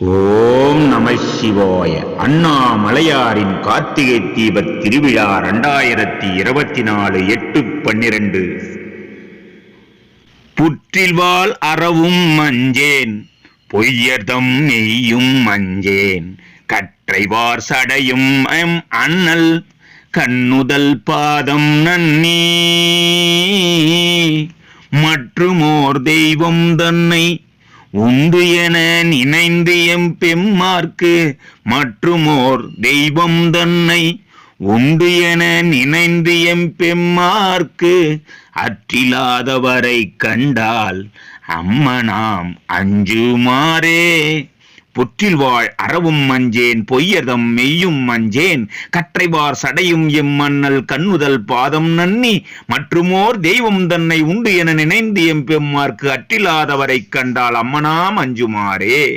ஓம் நம சிவாய. அண்ணாமலையாரின் கார்த்திகை தீப திருவிழா இரண்டாயிரத்தி இருபத்தி நாலு எட்டு பன்னிரண்டு. புற்றில்வாள் அறவும் மஞ்சேன் பொய்யர்தம் மெய்யும் மஞ்சேன். கற்றைவார் சடையும் எம் அண்ணல் கண்ணுதல் பாதம் நன்னி. மற்றுமோர் தெய்வம் தன்னை உண்டு என நினைந்து எம் பெம்மார்க்கு மற்றுமோர் தெய்வம் தன்னை உண்டு என நினைந்து எம் பெம்மார்க்கு அற்றிலாதவரை கண்டால் அம்மனாம் அஞ்சுமாறே. புற்றில் வாழ் அறவும் மஞ்சேன் பொய்யதம் மெய்யும் மஞ்சேன். கற்றைவார் சடையும் எம் மன்னல் கண்ணுதல் பாதம் நன்னி. மற்றுமோர் தெய்வம் தன்னை உண்டு என நினைந்து எம் பெம்மார்க்கு அற்றிலாதவரைக் கண்டால் அம்மனாம் அஞ்சுமாறே